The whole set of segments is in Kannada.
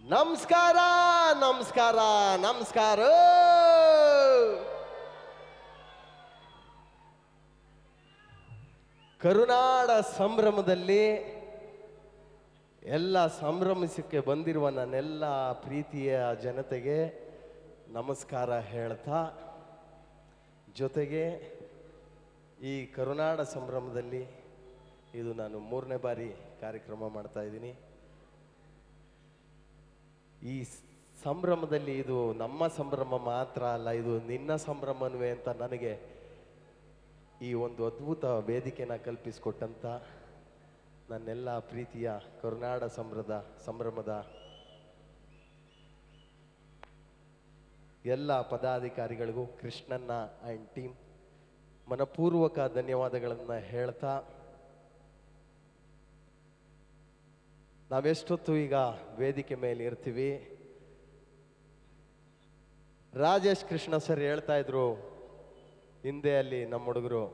ನಮಸ್ಕಾರ ನಮಸ್ಕಾರ ನಮಸ್ಕಾರ. ಕರುನಾಡ ಸಂಭ್ರಮದಲ್ಲಿ ಎಲ್ಲ ಸಂಭ್ರಮಿಸಕ್ಕೆ ಬಂದಿರುವ ನನ್ನೆಲ್ಲ ಪ್ರೀತಿಯ ಜನತೆಗೆ ನಮಸ್ಕಾರ ಹೇಳ್ತಾ, ಜೊತೆಗೆ ಈ ಕರುನಾಡ ಸಂಭ್ರಮದಲ್ಲಿ ಇದು ನಾನು ಮೂರನೇ ಬಾರಿ ಕಾರ್ಯಕ್ರಮ ಮಾಡ್ತಾ ಇದ್ದೀನಿ. ಈ ಸಂಭ್ರಮದಲ್ಲಿ ಇದು ನಮ್ಮ ಸಂಭ್ರಮ ಮಾತ್ರ ಅಲ್ಲ, ಇದು ನಿನ್ನ ಸಂಭ್ರಮವೇ ಅಂತ ನನಗೆ ಈ ಒಂದು ಅದ್ಭುತ ವೇದಿಕೆನ ಕಲ್ಪಿಸಿಕೊಟ್ಟಂಥ ನನ್ನೆಲ್ಲ ಪ್ರೀತಿಯ ಕರುನಾಡ ಸಂಭ್ರದ ಸಂಭ್ರಮದ ಎಲ್ಲ ಪದಾಧಿಕಾರಿಗಳಿಗೂ ಕೃಷ್ಣನ್ನ ಆ್ಯಂಡ್ ಟೀಮ್ ಮನಪೂರ್ವಕ ಧನ್ಯವಾದಗಳನ್ನು ಹೇಳ್ತಾ ನಾವೆಷ್ಟೊತ್ತು ಈಗ ವೇದಿಕೆ ಮೇಲೆ ಇರ್ತೀವಿ? ರಾಜೇಶ್ ಕೃಷ್ಣ ಸರ್ ಹೇಳ್ತಾ ಇದ್ರು ಹಿಂದೆ ಅಲ್ಲಿ ನಮ್ಮ ಹುಡುಗರು,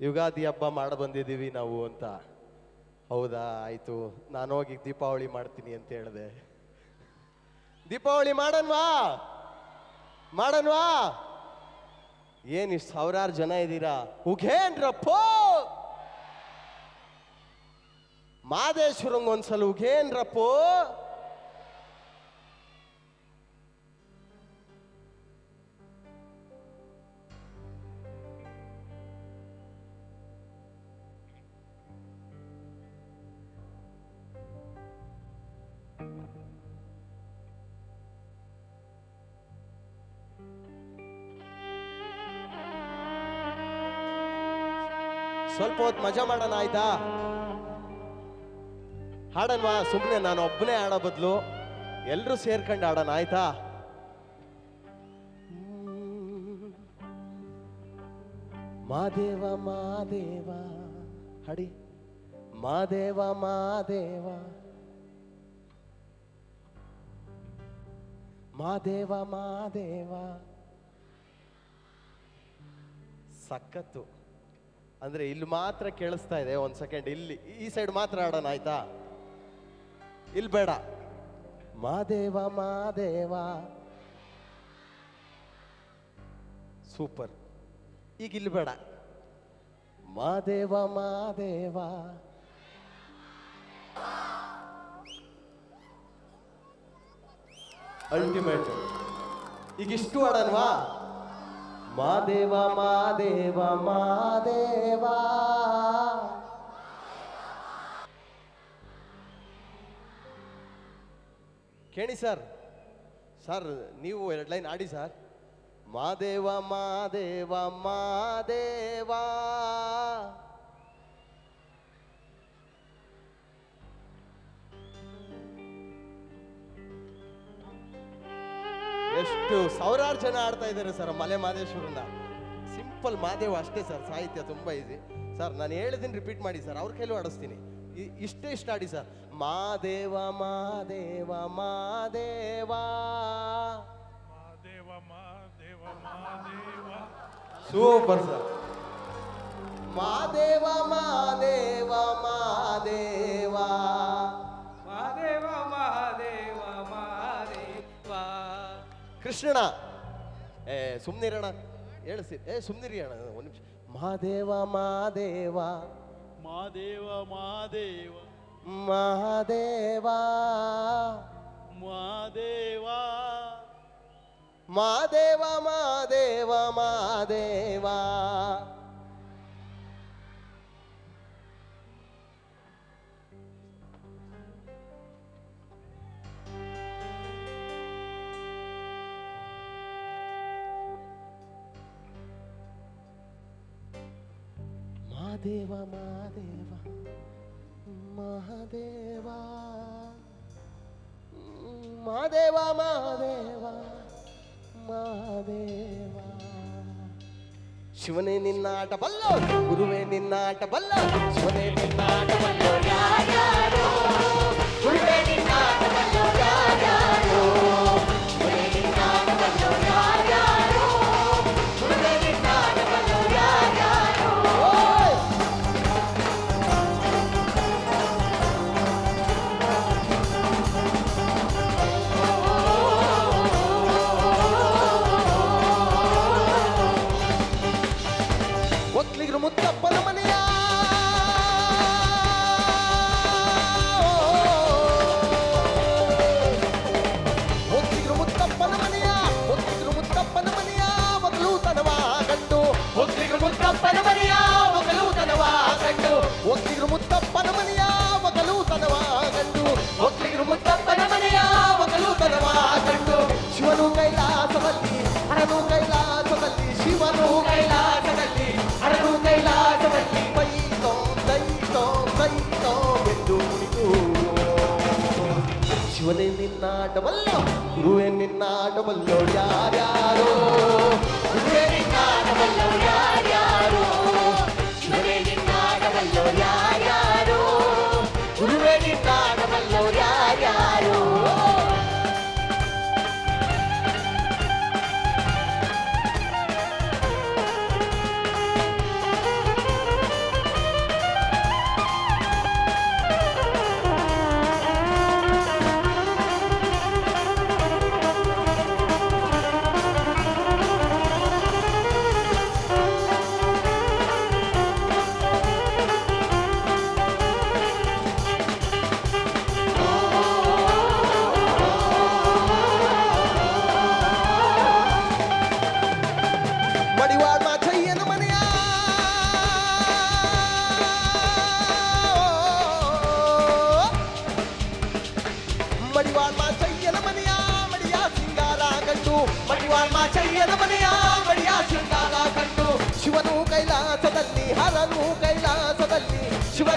ಯುಗಾದಿ ಹಬ್ಬ ಮಾಡ ಬಂದಿದ್ದೀವಿ ನಾವು ಅಂತ. ಹೌದಾ, ಆಯಿತು. ನಾನು ಹೋಗಿ ದೀಪಾವಳಿ ಮಾಡ್ತೀನಿ ಅಂತ ಹೇಳಿದೆ. ದೀಪಾವಳಿ ಮಾಡನ್ವಾ? ಮಾಡನ್ವಾ? ಏನು ಸಾವಿರಾರು ಜನ ಇದ್ದೀರಾ? ಉಘೇನ್ರಪ್ಪೋ ಮಾದೇಶ್ವರಂಗ್ ಒಂದ್ಸಲ ಸ್ವಲ್ಪ ಹೊತ್ತು ಮಜಾ ಮಾಡೋಣ ಆಯ್ತಾ? ಹಾಡನ್ವಾ ಸುಮ್ಮನೆ ನಾನು ಒಬ್ಬನೇ ಆಡೋ ಬದಲು ಎಲ್ಲರೂ ಸೇರ್ಕೊಂಡು ಆಡೋಣ ಆಯ್ತಾ? ಮಾದೇವ ಮಾದೇವ, ಹಡಿ. ಮಾದೇವ ಮಾದೇವ. ಮಾದೇವ ಮಾದೇವ. ಸಖತ್ತು. ಅಂದ್ರೆ ಇಲ್ಲಿ ಮಾತ್ರ ಕೇಳಿಸ್ತಾ ಇದೆ, ಒಂದ್ ಸೆಕೆಂಡ್. ಇಲ್ಲಿ ಈ ಸೈಡ್ ಮಾತ್ರ ಆಡೋಣ ಆಯ್ತಾ? ಇಲ್ಲಿ ಬೇಡ. ಮಾದೇವ ಮಾದೇವ. ಸೂಪರ್. ಈಗ ಇಲ್ಲಿ ಬೇಡ. ಮಾದೇವ ಮಾದೇವ. ಅಲ್ಟಿಮೇಟ್ ಈಗ ಇಷ್ಟು ಆಡನ್ವಾ ಮಾದೇವ ಮಾದೇವ ಮಾದೇವ. ಕೇಳಿ ಸರ್. ಸರ್, ನೀವು ಎರಡು ಲೈನ್ ಆಡಿ ಸರ್. ಮಾದೇವ ಮಾದೇವ ಮಾದೇವ. ಎಷ್ಟು ಸಾವಿರಾರು ಜನ ಆಡ್ತಾ ಇದ್ದಾರೆ ಸರ್ ಮಲೆ ಮಾದೇಶ್ವರನ ಸಿಂಪಲ್ ಮಾದೇವ ಅಷ್ಟೇ ಸರ್, ಸಾಹಿತ್ಯ ತುಂಬಾ ಇದೆ ಸರ್, ನಾನು ಹೇಳಿದ್ದೀನಿ ರಿಪೀಟ್ ಮಾಡಿ ಸರ್, ಅವ್ರ ಕೈಲೂ ಆಡಿಸ್ತೀನಿ. ಇಷ್ಟೇ ಇಷ್ಟ ಆಡಿ sir. Madeva Madeva Madeva. Madeva Madeva Madeva. Super sir. Madeva Madeva Madeva. Madeva Madeva Madeva. Krishnanna. ಏ ಸುಮ್ನಿರಣ ಹೇಳಿಸಿ ಏ ಸುಮ್ನಿರಿ ಅಣ್ಣ ಒಂದು ನಿಮಿಷ. ಮಹಾದೇವ ಮಾದೇವ. ಮಾದೇವ ಮಾದೇವ ಮಹಾದೇವ. ಮಾದೇವ ಮಾದೇವ ಮಾದೇವ ಮಾದೇವ ಮಾದೇವ ಮಹಾದೇವ ಮಹಾದೇವ ಮಹಾದೇವ ಮಹಾದೇವ ಮಹಾದೇವ. ಶಿವನೇ ನಿನ್ನಾಟ ಬಲ್ಲ, ಗುರುವೇ ನಿನ್ನಾಟ ಬಲ್ಲ, ಶಿವನೇ ನಿನ್ನಾಟ ಬಲ್ಲ. ಗುರುವೇ ನಿನ್ನಾಟ ನಿನ್ನಾಟವಲ್ಲ ಗುರುವೇ ನಿನ್ನಾಟವಲ್ಲೋ ಯಾರ್ಯಾರೋ ಗುರುವೇ ನಿನ್ನಾಟವಲ್ಲೋ ಯಾರ್ಯಾರೋ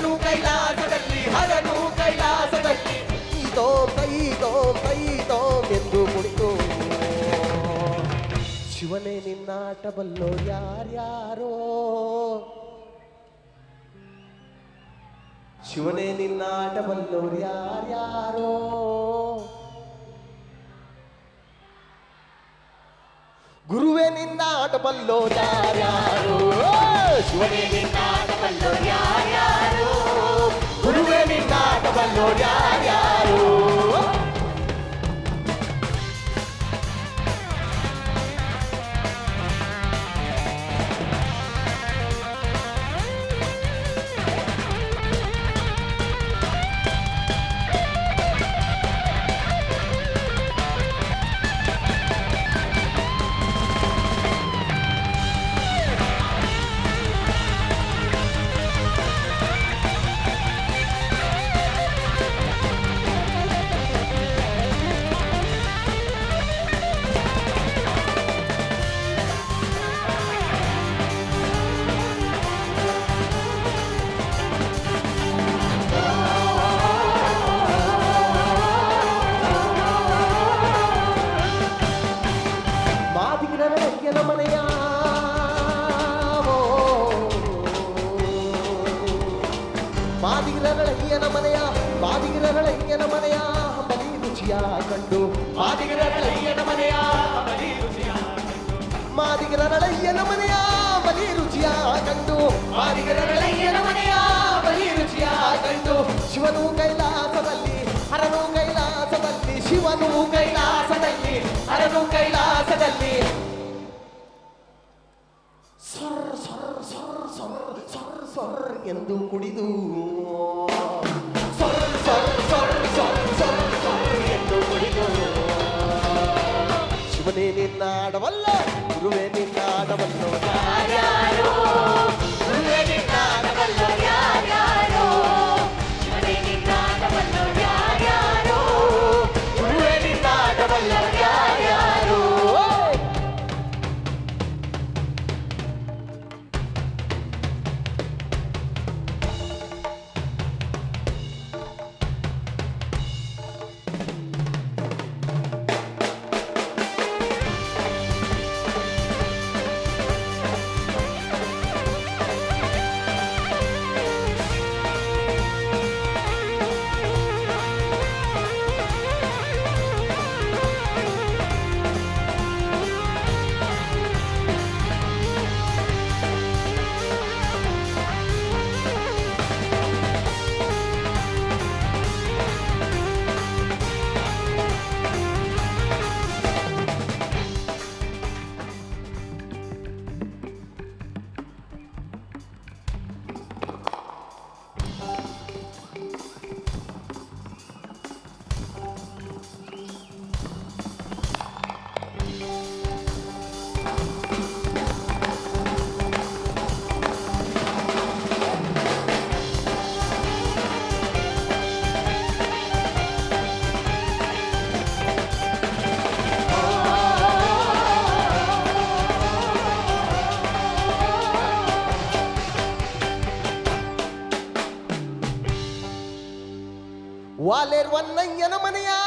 ಶಿವನು ಕೈಲಾಸದಲ್ಲಿ ಹರನು ಕೈಲಾಸದಲ್ಲಿ. ಕೈತೋ ಕೈತೋ ಕೈತೋ ಎಂದು ಕುಳಿತು ಶಿವನೇ ನಿನ್ನಾಟ ಬಲ್ಲೋ ಯಾರ್ಯಾರೋ. ಶಿವನೇ ನಿನ್ನಾಟ ಬಲ್ಲೋರು ಯಾರ್ಯಾರೋ. ಗುರುವೇ ನಿನ್ನಾಟ ಬಲ್ಲೋ ಯಾರ್ಯಾರೋ. ಶಿವನೇ ನಿನ್ನಾಟ ಬಲ್ಲೋ ಯಾರ್ಯಾರೋ. ನಿನ್ನಾಟ ರುಚಿಯ ಕಂಡು ಮಾದಿಗರಳಯ್ಯನ ಮನೆಯ ಬಲಿ ರುಚಿಯ ನಳೆಯನ ಮನೆಯ ಬಲಿ ರುಚಿಯ ಕಂಡು ಮಾದಿಗರ ನಳೆಯನ ಮನೆಯ ಬಲಿ ರುಚಿಯ ಕಂಡು ಶಿವನು ಕೈಲಾಸದಲ್ಲಿ, ಹರನು ಕೈಲಾಸದಲ್ಲಿ, ಶಿವನು ಕೈಲಾಸದಲ್ಲಿ, ಹರನು ಕೈಲಾಸದಲ್ಲಿ. Sir sir sir sir sir sir ಎಂದು ಕುಡಿದು. ನಿನ್ನಾಡವಲ್ಲ ಗುರುವೇ ನಿನ್ನಾಡವಲ್ಲ ಯಾರ್ಯಾರೋ வாலேர் வல்லையன மனையா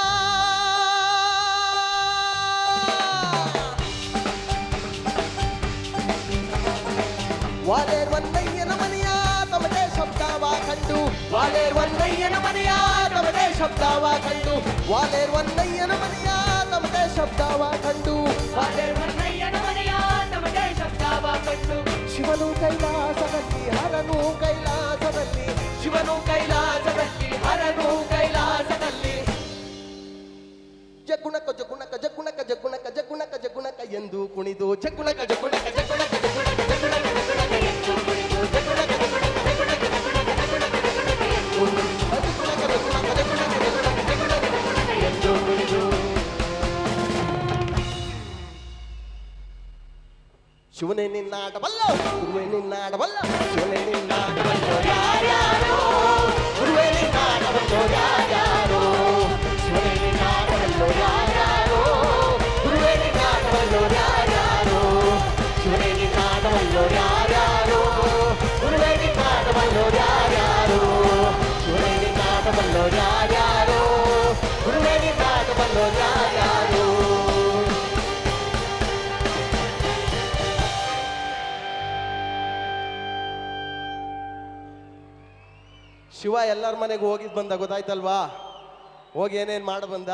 வாலேர் வல்லையன மனையா தமதே சப்தாவா கண்டு வாலேர் வல்லையன மனையா தமதே சப்தாவா கண்டு வாலேர் வல்லையன மனையா தமதே சப்தாவா கண்டு வாலேர் வல்லையன மனையா தமதே சப்தாவா கண்டு ಶಿವನು ಕೈಲಾಸದಲ್ಲಿ ಹರನು ಕೈಲಾಸದಲ್ಲಿ ಶಿವನು ಕೈಲಾಸದಲ್ಲಿ చెక్కునిదో చెక్కులక చెక్కులక చెక్కులక శివనే నిన్నాట వల్ల గురువే నిన్నాట వల్ల శివనే నిన్నాట వల్ల గురువే నిన్నాట వల్ల ಶಿವ ಎಲ್ಲರ ಮನೆಗೆ ಹೋಗಿದ್ದು ಬಂದ ಗೊತ್ತಾಯ್ತಲ್ವಾ? ಹೋಗಿ ಏನೇನ್ ಮಾಡಿ ಬಂದ?